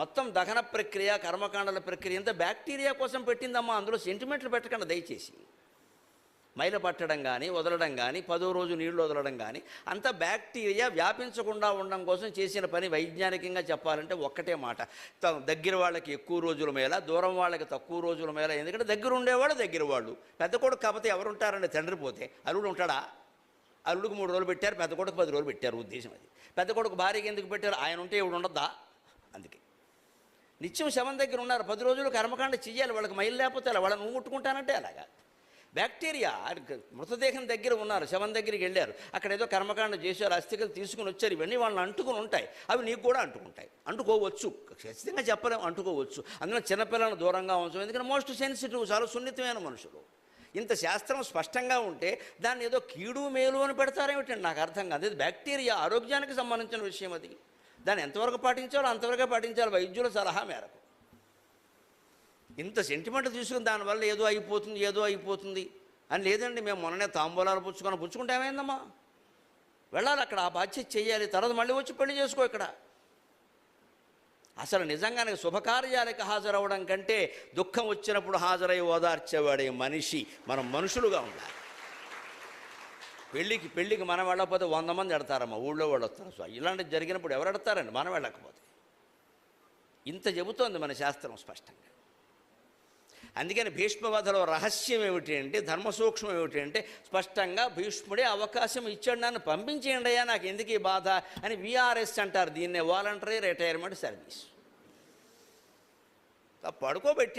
మొత్తం దహన ప్రక్రియ కర్మకాండల ప్రక్రియ ఇంత బ్యాక్టీరియా కోసం పెట్టిందమ్మా. అందులో సెంటిమెంట్లు పెట్టకుండా దయచేసి. మైల పట్టడం కానీ వదలడం కానీ పదో రోజు నీళ్ళు వదలడం కానీ అంత బ్యాక్టీరియా వ్యాపించకుండా ఉండడం కోసం చేసిన పని వైజ్ఞానికంగా చెప్పాలంటే ఒక్కటే మాట. దగ్గర వాళ్ళకి ఎక్కువ రోజుల మేళ దూరం వాళ్ళకి తక్కువ రోజుల మేళ. ఎందుకంటే దగ్గర ఉండేవాడు దగ్గర వాళ్ళు. పెద్ద కొడుకు కాకపోతే ఎవరుంటారండి తండ్రి పోతే అల్లుడు ఉంటాడా? అల్లుడికి మూడు రోజులు పెట్టారు పెద్ద కొడుకు పది రోజులు పెట్టారు ఉద్దేశం అది. పెద్ద కొడుకు భార్యకి ఎందుకు పెట్టారు? ఆయన ఉంటే ఇప్పుడు ఉండద్దా? అందుకే. నిత్యం శవం దగ్గర ఉన్నారు పది రోజులు కర్మకాండ చెయ్యాలి వాళ్ళకి మైలు లేకపోతే అలా వాళ్ళని నువ్వు ముట్టుకుంటానంటే అలాగా. బ్యాక్టీరియా మృతదేహం దగ్గర ఉన్నారు శవం దగ్గరికి వెళ్ళారు. అక్కడ ఏదో కర్మకాండ చేశారు అస్థికలు తీసుకుని వచ్చారు ఇవన్నీ వాళ్ళని అంటుకుని ఉంటాయి. అవి నీకు కూడా అంటుకుంటాయి. అంటుకోవచ్చు. ఖచ్చితంగా చెప్పలేము అంటుకోవచ్చు. అందులో చిన్నపిల్లలను దూరంగా ఉంచడం ఎందుకంటే మోస్ట్ సెన్సిటివ్ చాలా సున్నితమైన మనుషులు. ఇంత శాస్త్రం స్పష్టంగా ఉంటే దాన్ని ఏదో కీడు మేలు అని పెడతారేమిటండి? నాకు అర్థం కాదు. ఇది బ్యాక్టీరియా ఆరోగ్యానికి సంబంధించిన విషయం అది. దాన్ని ఎంతవరకు పాటించాలో అంతవరకే పాటించాలి వైద్యుల సలహా మేరకు. ఇంత సెంటిమెంట్ తీసుకుని దానివల్ల ఏదో అయిపోతుంది ఏదో అయిపోతుంది అని లేదండి మేము మొన్ననే తాంబూలాలు పుచ్చుకొని పుచ్చుకుంటే ఏమైందమ్మా? వెళ్ళాలి అక్కడ ఆ బాధ్యత చేయాలి తర్వాత మళ్ళీ వచ్చి పెళ్ళి చేసుకో ఇక్కడ. అసలు నిజంగానే శుభకార్యాలకు హాజరవడం కంటే దుఃఖం వచ్చినప్పుడు హాజరై ఓదార్చేవాడే మనిషి మనం మనుషులుగా ఉండాలి. పెళ్ళికి పెళ్ళికి మనం వెళ్ళకపోతే వంద మంది ఎడతారమ్మా ఊళ్ళో వాళ్ళు వస్తారు. సో ఇలాంటివి జరిగినప్పుడు ఎవరు ఎడతారండి? మనం వెళ్ళకపోతే. ఇంత చెబుతోంది మన శాస్త్రం స్పష్టంగా. అందుకని భీష్మవధలో రహస్యం ఏమిటి అంటే ధర్మసూక్ష్మం ఏమిటి అంటే స్పష్టంగా భీష్ముడే అవకాశం ఇచ్చాడు నన్ను పంపించేయండి అయ్యా నాకు ఎందుకు ఈ బాధ అని విఆర్ఎస్ అంటారు. దీన్నే వాలంటరీ రిటైర్మెంట్ సర్వీస్ ఆ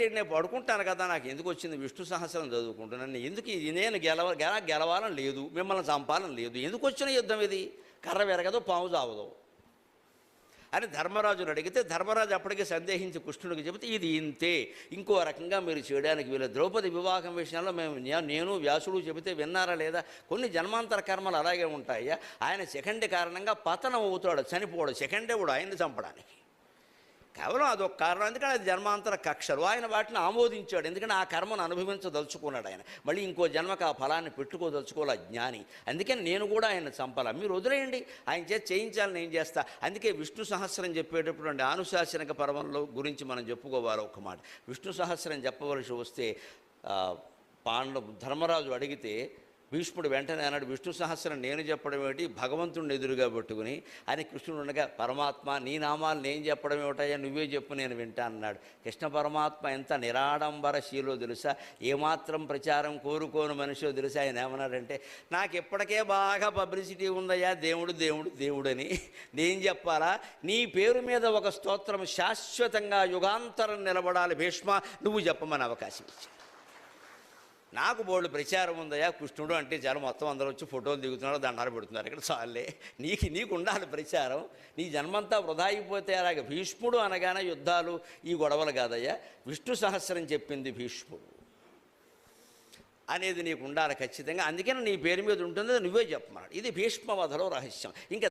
నేను పడుకుంటాను కదా నాకు ఎందుకు వచ్చింది? విష్ణు సహస్రం చదువుకుంటున్నాను ఎందుకు ఇది నేను గెలవ గెల గెలవాలని లేదు మిమ్మల్ని చంపాలని లేదు. ఎందుకు వచ్చిన యుద్ధం ఇది? కర్ర వెరగదు పాము చావదు. అని ధర్మరాజును అడిగితే ధర్మరాజు అప్పటికే సందేహించి కృష్ణుడికి చెబితే ఇది ఇంతే. ఇంకో రకంగా మీరు చేయడానికి వీళ్ళు ద్రౌపది వివాహం విషయంలో మేము నేను వ్యాసుడు చెబితే విన్నారా లేదా? కొన్ని జన్మాంతర కర్మలు అలాగే ఉంటాయా ఆయన సెకండ్ కారణంగా పతనం అవుతాడు చనిపోడు. సెకండే కూడా ఆయన్ని చంపడానికి. కేవలం అదొక కారణం. ఎందుకంటే అది జన్మాంతర కక్షలు. ఆయన వాటిని ఆమోదించాడు. ఎందుకంటే ఆ కర్మను అనుభవించదలుచుకున్నాడు ఆయన. మళ్ళీ ఇంకో జన్మకు ఆ ఫలాన్ని పెట్టుకోదలుచుకోవాల జ్ఞాని. అందుకని నేను కూడా ఆయన చంపాల. మీరు వదిలేయండి. ఆయన చేసి చేయించాలని నేను చేస్తా. అందుకే విష్ణు సహస్రం చెప్పేటప్పుడు అంటే ఆనుశాసనిక పర్వంలో గురించి మనం చెప్పుకోవాలి ఒక మాట. విష్ణు సహస్రం చెప్పవలసి వస్తే పాండ పాండవ ధర్మరాజు అడిగితే భీష్ముడు వెంటనే అన్నాడు విష్ణు సహస్రం నేను చెప్పడం ఏమిటి? భగవంతుడిని ఎదురుగా పెట్టుకుని అని కృష్ణుడు ఉండగా పరమాత్మ నీ నామాలు నేను చెప్పడం ఏమిటయ్యా? నువ్వే చెప్పు నేను వింటా అన్నాడు. కృష్ణ పరమాత్మ ఎంత నిరాడంబర శీలో తెలుసా? ఏమాత్రం ప్రచారం కోరుకోని మనిషో తెలుసా? ఆయన ఏమన్నాడంటే నాకు ఇప్పటికే బాగా పబ్లిసిటీ ఉందయ్యా దేవుడు దేవుడు దేవుడని. నేను చెప్పాలా? నీ పేరు మీద ఒక స్తోత్రం శాశ్వతంగా యుగాంతరం నిలబడాలి భీష్మ. నువ్వు చెప్పమని అవకాశం ఇచ్చాను నాకు బోళ్ళు ప్రచారం ఉందయా కృష్ణుడు అంటే చాలా మొత్తం అందరూ వచ్చి ఫోటోలు దిగుతున్నారు దండాలు పెడుతున్నారు. ఇక్కడ చాలే నీకు నీకు ఉండాలి ప్రచారం. నీ జన్మంతా వృధా అయిపోతే అలాగే భీష్ముడు అనగానే యుద్ధాలు ఈ గొడవలు కాదయ్యా. విష్ణు సహస్రం చెప్పింది భీష్ముడు. అనేది నీకు ఉండాలి ఖచ్చితంగా. అందుకని నీ పేరు మీద ఉంటుంది నువ్వే చెప్పమన్నాడు. ఇది భీష్మవధలో రహస్యం. ఇంకా